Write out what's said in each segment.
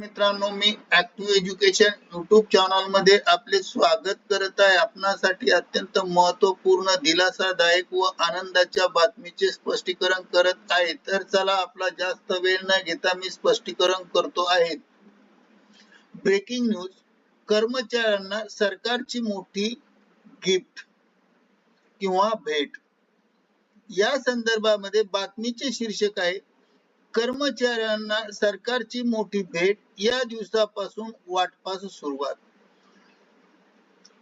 मित्रांनो मी active education YouTube चॅनलमध्ये आपले स्वागत करत आहे. आपणासाठी अत्यंत महत्त्वपूर्ण दिलासादायक व आनंदाच्या बातमीचे स्पष्टीकरण करत आहे. तर चला आपला जास्त वेळ न घेता मी स्पष्टीकरण करतो आहे. ब्रेकिंग न्यूज कर्मचाऱ्यांना सरकारची मोठी गिफ्ट किंवा भेट. या संदर्भामध्ये बातमीचे शीर्षक आहे कर्मचाऱ्यांना सरकारची मोठी भेट या दिवसापासून वाटपास सुरुवात.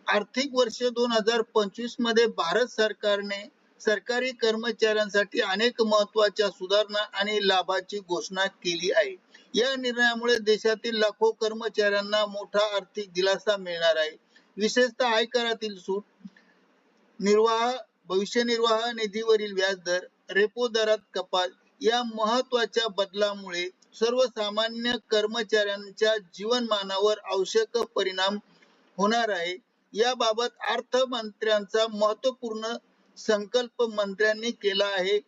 आर्थिक वर्ष दोन हजार पंचवीसमध्ये भारत सरकारने सरकारी कर्मचाऱ्यांसाठी अनेक महत्त्वाच्या सुधारणा आणि लाभाची घोषणा केली आहे. या निर्णयामुळे देशातील लाखो कर्मचाऱ्यांना मोठा आर्थिक दिलासा मिळणार आहे. विशेषतः आयकरातील सूट निर्वाह भविष्य निर्वाह निधीवरील व्याजदर रेपो दरात कपात या महत्त्वाच्या बदलामुळे सर्वसामान्य कर्मचाऱ्यांच्या जीवनमानावर आवश्यक परिणाम होणार आहे. याबाबत अर्थमंत्र्यांचा महत्त्वपूर्ण संकल्प मंत्र्यांनी केला आहे.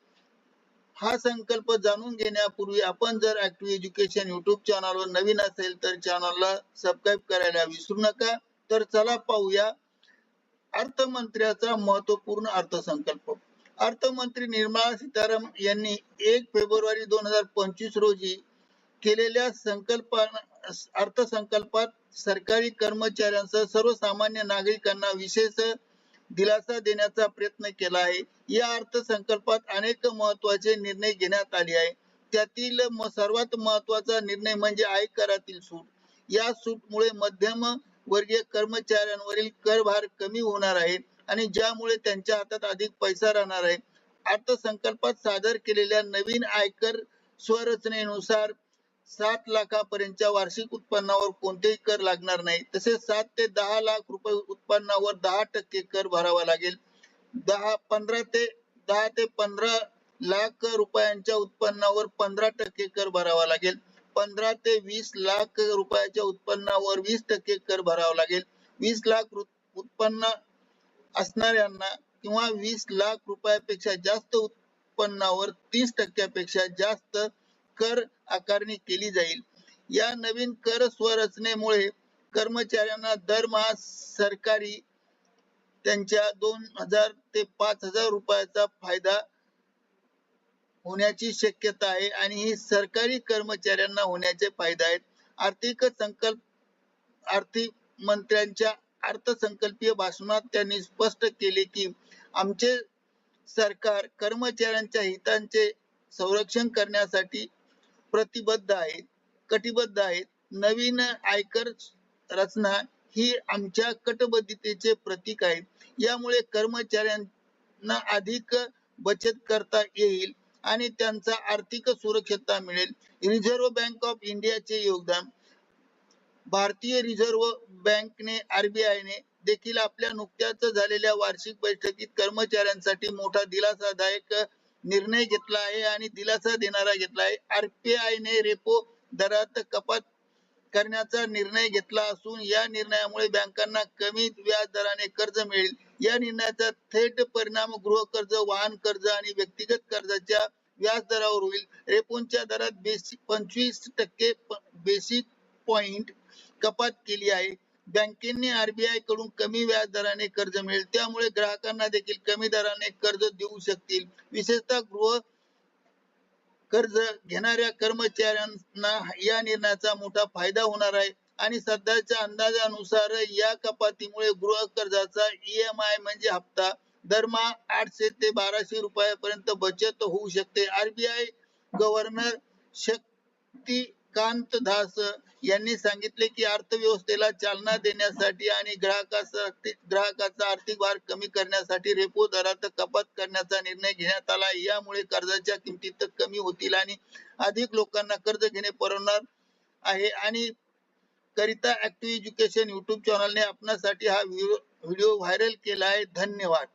हा संकल्प जाणून घेण्यापूर्वी आपण जर ऍक्टिव्ह एज्युकेशन युट्यूब चॅनलवर नवीन असेल तर चॅनलला सबस्क्राईब करायला विसरू नका. तर चला पाहूया अर्थमंत्र्याचा महत्त्वपूर्ण अर्थसंकल्प. अर्थमंत्री निर्मला सीतारामन यांनी एक फेब्रुवारी दोन हजार पंचवीस रोजी केलेल्या संकल्प अर्थसंकल्पात सरकारी कर्मचाऱ्यांसह सर्वसामान्य नागरिकांना विशेष दिलासा देण्याचा प्रयत्न केला आहे. या अर्थसंकल्पात अनेक महत्त्वाचे निर्णय घेण्यात आले आहे त्यातील सर्वात महत्त्वाचा निर्णय म्हणजे आयकरातील सूट. या सूटमुळे मध्यम वर्गीय कर्मचाऱ्यांवरील करभार कमी होणार आहे. आणि ज्यामुळे त्यांच्या हातात अधिक पैसा राहणार आहे. अर्थसंकल्पात सादर केलेल्या नवीन आयकर स्वरचनेनुसार सात लाखापर्यंतच्या वार्षिक उत्पन्नावर कोणतेही कर लागणार नाही. तसेच सात ते दहा लाख रुपये उत्पन्नावर दहा टक्के कर भरावा लागेल. दहा पंधरा ते दहा ते पंधरा लाख रुपयांच्या उत्पन्नावर पंधरा टक्के कर भरावा लागेल. पंधरा ते वीस लाख रुपयाच्या उत्पन्नावर वीस टक्के कर भरावा लागेल. वीस लाख उत्पन्न असणाऱ्यांना किंवा वीस लाख रुपयापेक्षा जास्त उत्पन्नावर तीस टक्क्यापेक्षा जास्त कर आकारणी केली जाईल. या नवीन कर स्वरचनेमुळे कर्मचाऱ्यांना दरमहा सरकारी त्यांच्या दोन हजार ते पाच हजार रुपयाचा फायदा होण्याची शक्यता आहे आणि ही सरकारी कर्मचाऱ्यांना होण्याचे फायदे आहेत. आर्थिक संकल्प आर्थिक मंत्र्यांच्या अर्थसंकल्पीय भाषणात त्यांनी स्पष्ट केले की आमचे सरकार कर्मचाऱ्यांच्या हितांचे संरक्षण करण्यासाठी प्रतिबद्ध आहे कटिबद्ध आहे नवीन आयकर रचना ही आमच्या कटबद्धतेचे प्रतीक आहे. यामुळे कर्मचाऱ्यांना अधिक बचत करता येईल आणि त्यांचा आर्थिक सुरक्षितता मिळेल. रिझर्व्ह बँक ऑफ इंडियाचे योगदान भारतीय रिझर्व्ह बँकने आरबीआयने देखील आपल्या नुकत्याच झालेल्या वार्षिक बैठकीत कर्मचाऱ्यांसाठी मोठा दिलासादायक निर्णय घेतला आहे आणि दिलासा देणारा घेतला आहे. आरबीआय ने रेपो दरात कपात करण्याचा निर्णय घेतला असून या निर्णयामुळे बँकांना कमी व्याज दराने कर्ज मिळेल. या निर्णयाचा थेट परिणाम गृह कर्ज वाहन कर्ज आणि व्यक्तिगत कर्जाच्या व्याज दरावर होईल. रेपोच्या दरात बेसिक पंचवीस टक्के बेसिक पॉइंट कपात केली आहे. बँकेने आरबीआयकडून कमी व्याज दराने कर्ज मिळेल. त्यामुळे ग्राहकांना देखील कमी दराने कर्ज देऊ शकतील. विशेषतः गृह कर्ज घेणाऱ्या कर्मचाऱ्यांना या निर्णयाचा मोठा फायदा होणार आहे. आणि सध्याच्या अंदाजानुसार या कपातीमुळे गृह कर्जाचा ईएमआय म्हणजे हप्ता दरमहा आठशे ते बाराशे रुपयापर्यंत बचत होऊ शकते. RBI governor Shaktikanta Das यांनी सांगितले की अर्थव्यवस्थेला चालना देण्यासाठी आणि ग्राहकासाठी ग्राहकाचा आर्थिक भार कमी करण्यासाठी रेपो दरात कपात करण्याचा निर्णय घेण्यात आला. यामुळे कर्जाच्या किमतीत कमी होतील आणि अधिक लोकांना कर्ज घेणे परवडणार आहे. आणि करिता ऍक्टिव्ह एज्युकेशन युट्यूब चॅनलने आपणासाठी हा व्हिडिओ व्हायरल केला आहे. धन्यवाद.